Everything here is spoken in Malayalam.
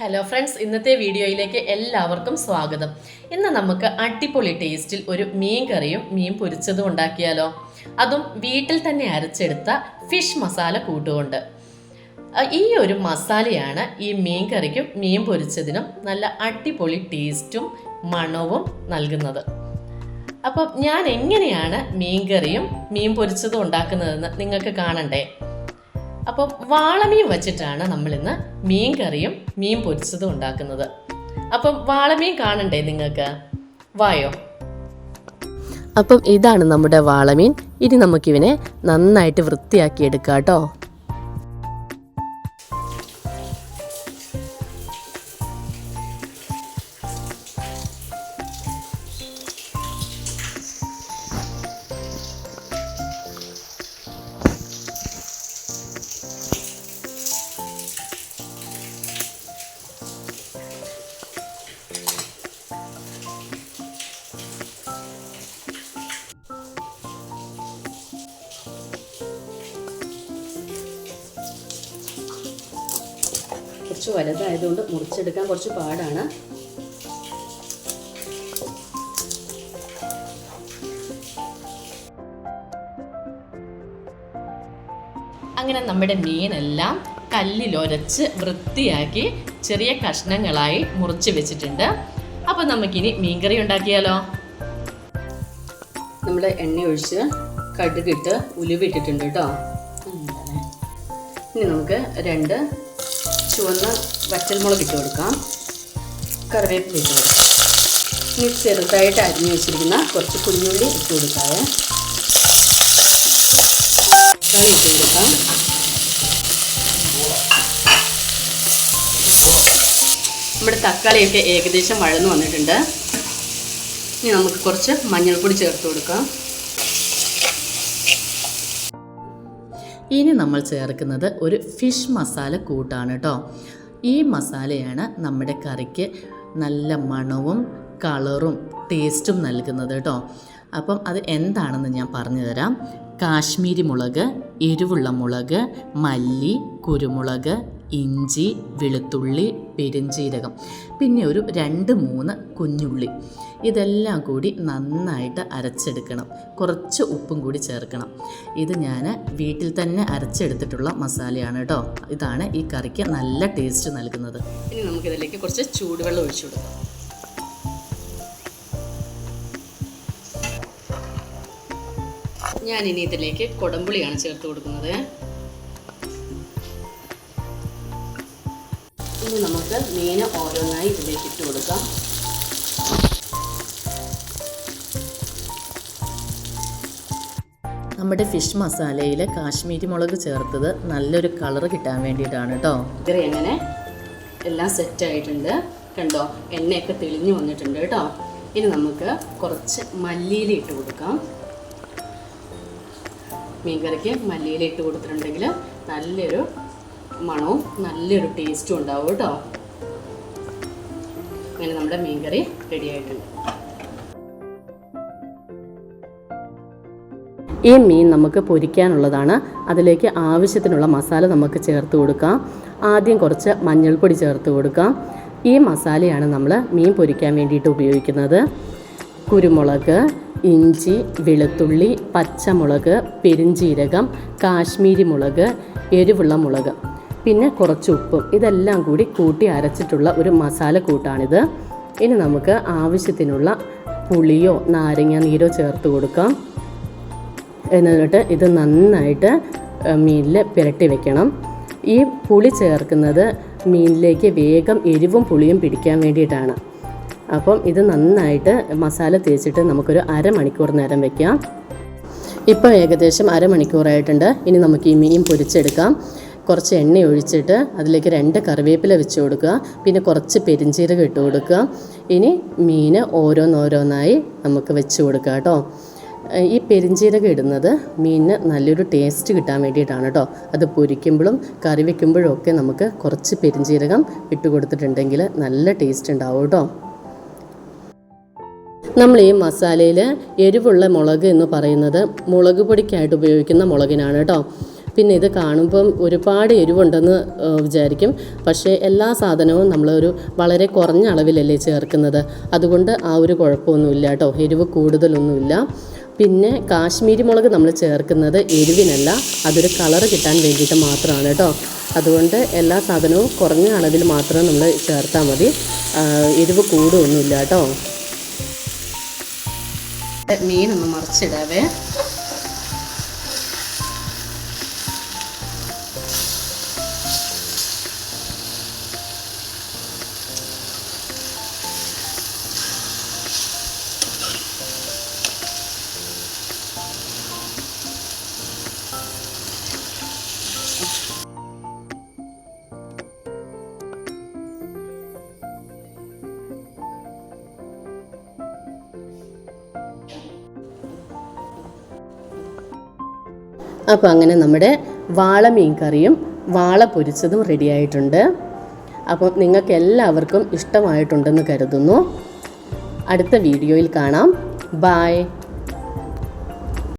ഹലോ ഫ്രണ്ട്സ് ഇന്നത്തെ വീഡിയോയിലേക്ക് എല്ലാവർക്കും സ്വാഗതം. ഇന്ന് നമുക്ക് അടിപൊളി ടേസ്റ്റിൽ ഒരു മീൻ കറിയും മീൻ പൊരിച്ചതും ഉണ്ടാക്കിയാലോ? അതും വീട്ടിൽ തന്നെ അരച്ചെടുത്ത ഫിഷ് മസാല കൂട്ടുകൊണ്ട്. ഈ ഒരു മസാലയാണ് ഈ മീൻ കറിക്കും മീൻ പൊരിച്ചതിനും നല്ല അടിപൊളി ടേസ്റ്റും മണവും നൽകുന്നത്. അപ്പം ഞാൻ എങ്ങനെയാണ് മീൻ കറിയും മീൻ പൊരിച്ചതും ഉണ്ടാക്കുന്നതെന്ന് നിങ്ങൾക്ക് കാണണ്ടേ? അപ്പം വാളമീൻ വെച്ചിട്ടാണ് നമ്മളിന്ന് മീൻ കറിയും മീൻ പൊരിച്ചതും ഉണ്ടാക്കുന്നത്. അപ്പം വാളമീൻ കാണണ്ടേ നിങ്ങൾക്ക്? വായോ. അപ്പം ഇതാണ് നമ്മുടെ വാളമീൻ. ഇനി നമുക്കിവനെ നന്നായിട്ട് വൃത്തിയാക്കി എടുക്കാം കേട്ടോ കുറച്ച് വലുതായതുകൊണ്ട് മുറിച്ചെടുക്കാൻ കുറച്ച് പാടാണ്. അങ്ങനെ നമ്മുടെ മീനെല്ലാം കല്ലിലൊരച്ച് വൃത്തിയാക്കി ചെറിയ കഷ്ണങ്ങളായി മുറിച്ച് വെച്ചിട്ടുണ്ട്. അപ്പോൾ നമുക്കിനി മീൻകറി ഉണ്ടാക്കിയാലോ? നമ്മൾ എണ്ണ ഒഴിച്ച് കടുകിട്ട് ഉലുവിട്ടിട്ടുണ്ട് കേട്ടോ. ഇനി നമുക്ക് രണ്ട് ചുവന്ന വറ്റൽമുളക് ഇട്ട് കൊടുക്കാം. കറിവേപ്പില ഇട്ട് കൊടുക്കാം. ഇനി ചെറുതായിട്ട് അരിഞ്ഞു വെച്ചിരിക്കുന്ന കുറച്ച് കുഞ്ഞുള്ളി ഇട്ട് കൊടുക്കാം. ഇട്ട് കൊടുക്കാം. നമ്മുടെ തക്കാളിയൊക്കെ ഏകദേശം വഴന്നു വന്നിട്ടുണ്ട്. ഇനി നമുക്ക് കുറച്ച് മഞ്ഞൾപ്പൊടി ചേർത്ത് കൊടുക്കാം. ഇനി നമ്മൾ ചേർക്കുന്നത് ഒരു ഫിഷ് മസാല കൂട്ടാണ് കേട്ടോ ഈ മസാലയാണ് നമ്മുടെ കറിക്ക് നല്ല മണവും കളറും ടേസ്റ്റും നൽകുന്നത് കേട്ടോ അപ്പം അത് എന്താണെന്ന് ഞാൻ പറഞ്ഞു തരാം. കാശ്മീരി മുളക് എരിവുള്ള മുളക് മല്ലി കുരുമുളക് ഇഞ്ചി വെളുത്തുള്ളി പെരുംജീരകം പിന്നെ ഒരു രണ്ട് മൂന്ന് കുഞ്ഞുള്ളി. ഇതെല്ലാം കൂടി നന്നായിട്ട് അരച്ചെടുക്കണം. കുറച്ച് ഉപ്പും കൂടി ചേർക്കണം. ഇത് ഞാൻ വീട്ടിൽ തന്നെ അരച്ചെടുത്തിട്ടുള്ള മസാലയാണ് കേട്ടോ. ഇതാണ് ഈ കറിക്ക് നല്ല ടേസ്റ്റ് നൽകുന്നത്. ഇനി നമുക്കിതിലേക്ക് കുറച്ച് ചൂടുവെള്ളം ഒഴിച്ചു കൊടുക്കാം. ഞാൻ ഇനി ഇതിലേക്ക് കൊടമ്പുളിയാണ് ചേർത്ത് കൊടുക്കുന്നത്. ഇനി നമുക്ക് മീൻ ഓരോന്നായി ഇതിലേക്ക് ഇട്ട് കൊടുക്കാം. നമ്മുടെ ഫിഷ് മസാലയിൽ കാശ്മീരി മുളക് ചേർത്തത് നല്ലൊരു കളർ കിട്ടാൻ വേണ്ടിയിട്ടാണ് കേട്ടോ കറി എങ്ങനെ? എല്ലാം സെറ്റ് ആയിട്ടുണ്ട്. കണ്ടോ? എണ്ണയൊക്കെ തെളിഞ്ഞു വന്നിട്ടുണ്ട് കേട്ടോ ഇനി നമുക്ക് കുറച്ച് മല്ലിയില ഇട്ട് കൊടുക്കാം. മീൻകറിക്ക് മല്ലിയില ഇട്ട് കൊടുത്തിട്ടുണ്ടെങ്കിൽ നല്ലൊരു മണവും നല്ലൊരു ടേസ്റ്റും ഉണ്ടാവും കേട്ടോ. അങ്ങനെ നമ്മുടെ മീൻകറി റെഡി ആയിട്ടുണ്ട്. ഈ മീൻ നമുക്ക് പൊരിക്കാനുള്ളതാണ്. അതിലേക്ക് ആവശ്യത്തിനുള്ള മസാല നമുക്ക് ചേർത്ത് കൊടുക്കാം. ആദ്യം കുറച്ച് മഞ്ഞൾപ്പൊടി ചേർത്ത് കൊടുക്കാം. ഈ മസാലയാണ് നമ്മൾ മീൻ പൊരിക്കാൻ വേണ്ടിയിട്ട് ഉപയോഗിക്കുന്നത്. കുരുമുളക് ഇഞ്ചി വെളുത്തുള്ളി പച്ചമുളക് പെരിഞ്ചീരകം കാശ്മീരി മുളക് എരിവുള്ള മുളക്. പിന്നെ കുറച്ച് ഉപ്പും. ഇതെല്ലാം കൂടി കൂട്ടി അരച്ചിട്ടുള്ള ഒരു മസാല കൂട്ടാണിത്. ഇനി നമുക്ക് ആവശ്യത്തിനുള്ള പുളിയോ നാരങ്ങ നീരോ ചേർത്ത് കൊടുക്കാം. എന്നിട്ട് ഇത് നന്നായിട്ട് മീനിൽ പുരട്ടി വെക്കണം. ഈ പുളി ചേർക്കുന്നത് മീനിലേക്ക് വേഗം എരിവും പുളിയും പിടിക്കാൻ വേണ്ടിയിട്ടാണ്. അപ്പം ഇത് നന്നായിട്ട് മസാല തേച്ചിട്ട് നമുക്കൊരു അരമണിക്കൂർ നേരം വെക്കാം. ഇപ്പോൾ ഏകദേശം അരമണിക്കൂറായിട്ടുണ്ട്. ഇനി നമുക്ക് ഈ മീൻ പൊരിച്ചെടുക്കാം. കുറച്ച് എണ്ണ ഒഴിച്ചിട്ട് അതിലേക്ക് രണ്ട് കറിവേപ്പില വെച്ച് കൊടുക്കുക. പിന്നെ കുറച്ച് പെരിഞ്ചീരകം ഇട്ട് കൊടുക്കുക. ഇനി മീൻ ഓരോന്നോരോന്നായി നമുക്ക് വെച്ച് കൊടുക്കുക കേട്ടോ. ഈ പെരിഞ്ചീരകം ഇടുന്നത് മീനിന് നല്ലൊരു ടേസ്റ്റ് കിട്ടാൻ വേണ്ടിയിട്ടാണ് കേട്ടോ. അത് പൊരിക്കുമ്പോഴും കറി വെക്കുമ്പോഴും ഒക്കെ നമുക്ക് കുറച്ച് പെരിഞ്ചീരകം ഇട്ട് കൊടുത്തിട്ടുണ്ടെങ്കിൽ നല്ല ടേസ്റ്റ് ഉണ്ടാവും കേട്ടോ. നമ്മൾ ഈ മസാലയിൽ എരിവുള്ള മുളക് എന്ന് പറയുന്നത് മുളക് പൊടിക്കായിട്ട് ഉപയോഗിക്കുന്ന മുളകിനാണ് കേട്ടോ. പിന്നെ ഇത് കാണുമ്പം ഒരുപാട് എരിവുണ്ടെന്ന് വിചാരിക്കും. പക്ഷേ എല്ലാ സാധനവും നമ്മളൊരു വളരെ കുറഞ്ഞ അളവിലല്ലേ ചേർക്കുന്നത്. അതുകൊണ്ട് ആ ഒരു കുഴപ്പമൊന്നുമില്ല കേട്ടോ. എരിവ് കൂടുതലൊന്നുമില്ല. പിന്നെ കാശ്മീരി മുളക് നമ്മൾ ചേർക്കുന്നത് എരിവിനല്ല അതൊരു കളറ് കിട്ടാൻ വേണ്ടിയിട്ട് മാത്രമാണ് കേട്ടോ. അതുകൊണ്ട് എല്ലാ സാധനവും കുറഞ്ഞ അളവിൽ മാത്രം നമ്മൾ ചേർത്താൽ മതി. എരിവ് കൂടുമൊന്നുമില്ല കേട്ടോ. മീനൊന്ന് മറിച്ചിടാവേ. അപ്പോൾ അങ്ങനെ നമ്മുടെ വാള മീൻ കറിയും വാള പൊരിച്ചതും റെഡി ആയിട്ടുണ്ട്. അപ്പം നിങ്ങൾക്ക് എല്ലാവർക്കും ഇഷ്ടമായിട്ടുണ്ടെന്ന് കരുതുന്നു. അടുത്ത വീഡിയോയിൽ കാണാം. ബായ്